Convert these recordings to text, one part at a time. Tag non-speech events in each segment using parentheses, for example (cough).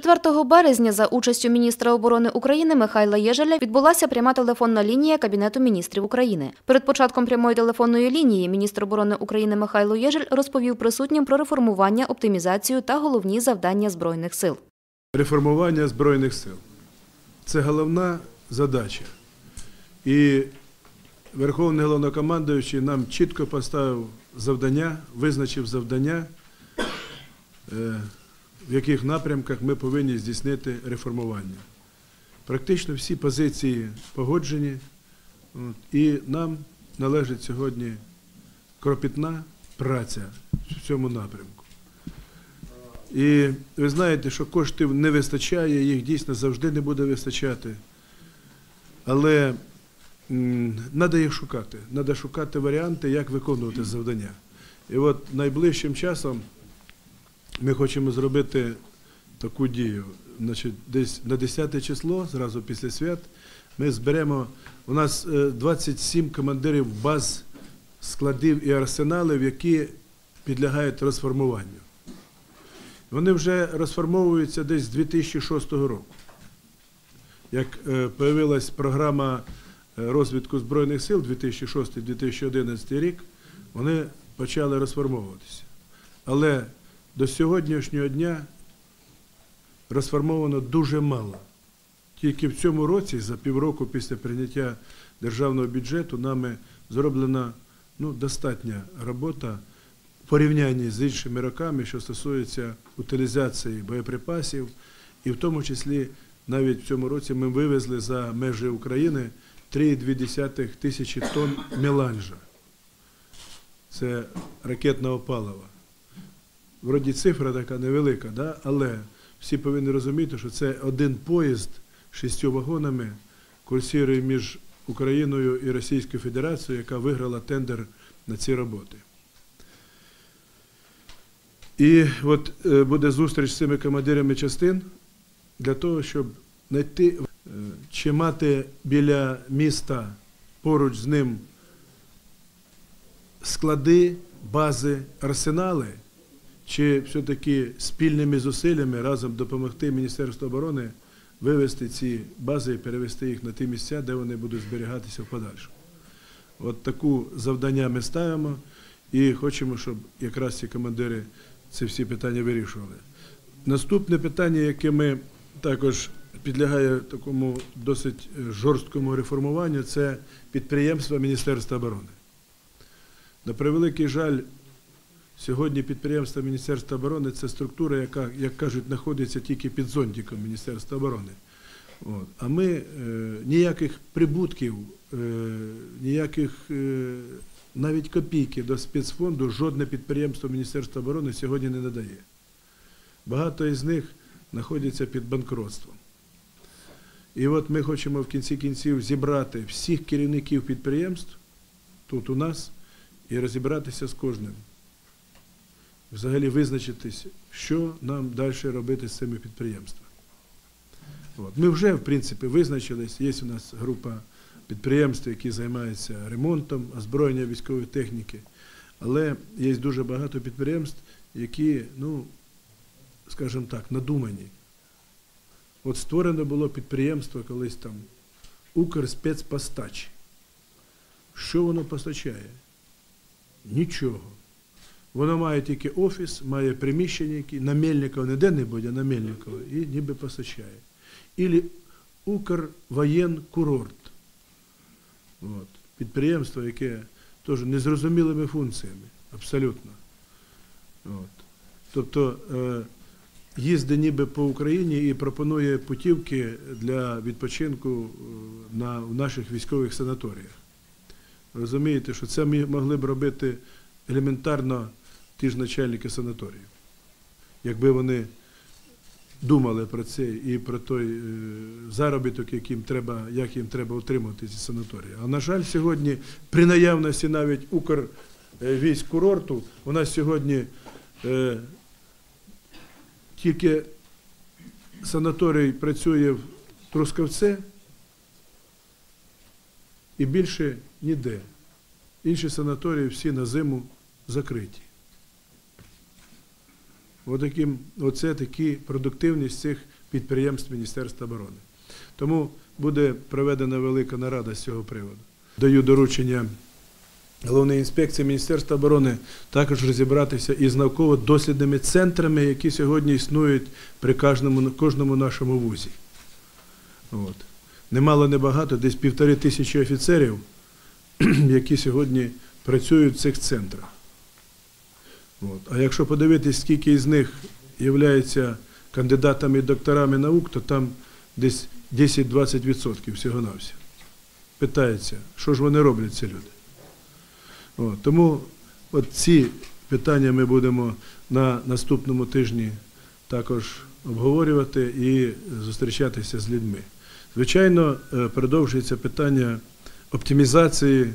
4 березня за участю міністра оборони України Михайла Єжеля відбулася пряма телефонна лінія Кабінету міністрів України. Перед початком прямої телефонної лінії міністр оборони України Михайло Єжель розповів присутнім про реформування, оптимізацію та головні завдання збройних сил. Реформування Збройних сил це головна задача. І Верховний головнокомандуючий нам чітко поставив завдання, визначив завдання, е, в яких напрямках ми повинні здійснити реформування. Практично всі позиції погоджені, і нам належить сьогодні кропітна праця в цьому напрямку. І ви знаєте, що коштів не вистачає, їх дійсно завжди не буде вистачати. Але треба їх шукати. Треба шукати варіанти, як виконувати завдання. І от найближчим часом ми хочемо зробити таку дію. Значить, Десь на 10 число, зразу після свят, ми зберемо. У нас 27 командирів баз, складів і арсеналів, які підлягають розформуванню. Вони вже розформовуються десь з 2006 року. Як з'явилась програма розвитку Збройних сил 2006-2011 рік, вони почали розформовуватися. Але до сьогоднішнього дня розформовано дуже мало. Тільки в цьому році, за півроку після прийняття державного бюджету, нами зроблена ну, достатня робота в порівнянні з іншими роками, що стосується утилізації боєприпасів, і в тому числі навіть в цьому році ми вивезли за межі України 3,2 тисячі тонн меланжа. Це ракетного палива. Вроді цифра така невелика, да? але всі повинні розуміти, що це один поїзд з шістю вагонами курсує між Україною і Російською Федерацією, яка виграла тендер на ці роботи. І от буде зустріч з цими командирами частин для того, щоб знайти чи мати біля міста поруч з ним склади, бази, арсенали, чи все-таки спільними зусиллями разом допомогти Міністерству оборони вивести ці бази і перевести їх на ті місця, де вони будуть зберігатися в подальшому. От таку завдання ми ставимо і хочемо, щоб якраз ці командири ці всі питання вирішували. Наступне питання, яке ми також підлягає такому досить жорсткому реформуванню, це підприємства Міністерства оборони. На превеликий жаль, сьогодні підприємство Міністерства оборони це структура, яка, як кажуть, знаходиться тільки під зонтиком Міністерства оборони. От. А ми е, ніяких прибутків, е, ніяких е, навіть копійки до спецфонду жодне підприємство Міністерства оборони сьогодні не надає. Багато із них знаходяться під банкротством. І от ми хочемо в кінці кінців зібрати всіх керівників підприємств тут у нас і розібратися з кожним. Взагалі визначитись, що нам далі робити з цими підприємствами. От. Ми вже, в принципі, визначились, є у нас група підприємств, які займаються ремонтом, озброєння військової техніки, але є дуже багато підприємств, які, ну, скажімо так, надумані. От створено було підприємство колись там Укрспецпостач. Що воно постачає? Нічого. Воно має тільки офіс, має приміщення, які на Мельникова, не де-небудь, а на Мельникова, і ніби постачає. Ілі Укрвоєнкурорт. От. Підприємство, яке теж незрозумілими функціями, абсолютно. От. Тобто е, їздить ніби по Україні і пропонує путівки для відпочинку на, в наших військових санаторіях. Розумієте, що це ми могли б робити елементарно ті ж начальники санаторіїв, якби вони думали про це і про той заробіток, яким треба, як їм треба отримати ці санаторії. А на жаль, сьогодні при наявності навіть Укрвійськ курорту у нас сьогодні е, тільки санаторій працює в Трускавце і більше ніде. Інші санаторії всі на зиму закриті. Отаким, оце такі продуктивність цих підприємств Міністерства оборони. Тому буде проведена велика нарада з цього приводу. Даю доручення головної інспекції Міністерства оборони також розібратися із науково-дослідними центрами, які сьогодні існують при кожному, кожному нашому вузі. От. Немало небагато, десь півтори тисячі офіцерів, (clears throat) які сьогодні працюють в цих центрах. А якщо подивитись, скільки із них є кандидатами і докторами наук, то там десь 10-20% всього-навсього. Питається, що ж вони роблять, ці люди. От. Тому от ці питання ми будемо на наступному тижні також обговорювати і зустрічатися з людьми. Звичайно, е, продовжується питання оптимізації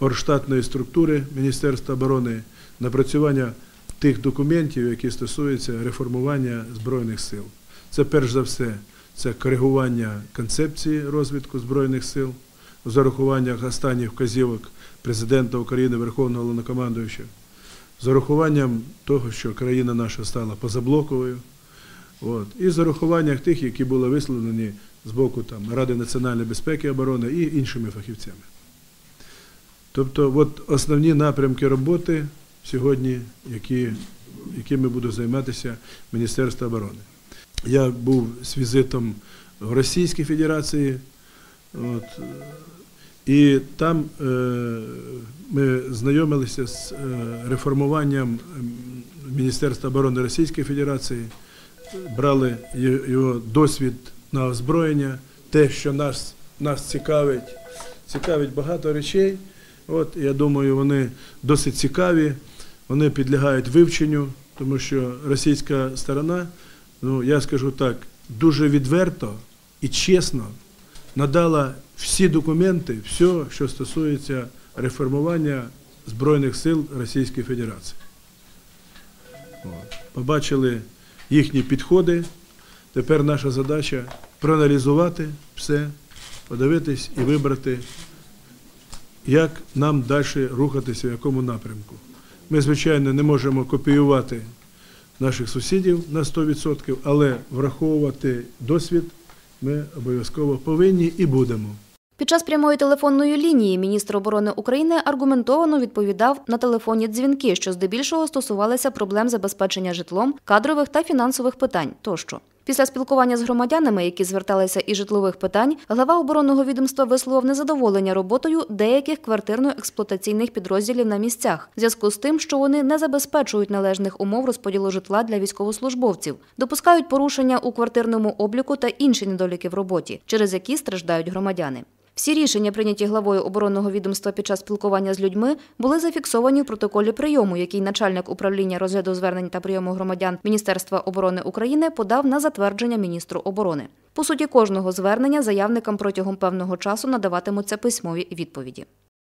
орштатної структури Міністерства оборони, напрацювання тих документів, які стосуються реформування Збройних сил. Це перш за все це коригування концепції розвитку Збройних сил, з урахуванням останніх вказівок президента України, Верховного Головнокомандуючого, з урахуванням того, що країна наша стала позаблоковою, от, і з урахуванням тих, які були висловлені з боку там, Ради національної безпеки і оборони і іншими фахівцями. Тобто, от основні напрямки роботи сьогодні, які, якими буде займатися Міністерство оборони. Я був з візитом в Російській Федерації, от, і там е, ми знайомилися з е, реформуванням Міністерства оборони Російської Федерації, брали його досвід на озброєння, те, що нас нас цікавить, цікавить багато речей. От, Я думаю, вони досить цікаві, вони підлягають вивченню, тому що російська сторона, ну я скажу так, дуже відверто і чесно надала всі документи, все, що стосується реформування Збройних сил Російської Федерації. Побачили їхні підходи. Тепер наша задача проаналізувати все, подивитись і вибрати, як нам далі рухатися, в якому напрямку. Ми, звичайно, не можемо копіювати наших сусідів на 100%, але враховувати досвід ми обов'язково повинні і будемо. Під час прямої телефонної лінії міністр оборони України аргументовано відповідав на телефонні дзвінки, що здебільшого стосувалися проблем забезпечення житлом, кадрових та фінансових питань тощо. Після спілкування з громадянами, які зверталися із житлових питань, глава оборонного відомства висловив незадоволення роботою деяких квартирно-експлуатаційних підрозділів на місцях, в зв'язку з тим, що вони не забезпечують належних умов розподілу житла для військовослужбовців, допускають порушення у квартирному обліку та інші недоліки в роботі, через які страждають громадяни. Всі рішення, прийняті главою оборонного відомства під час спілкування з людьми, були зафіксовані в протоколі прийому, який начальник управління розгляду звернень та прийому громадян Міністерства оборони України подав на затвердження міністру оборони. По суті, кожного звернення заявникам протягом певного часу надаватимуться письмові відповіді.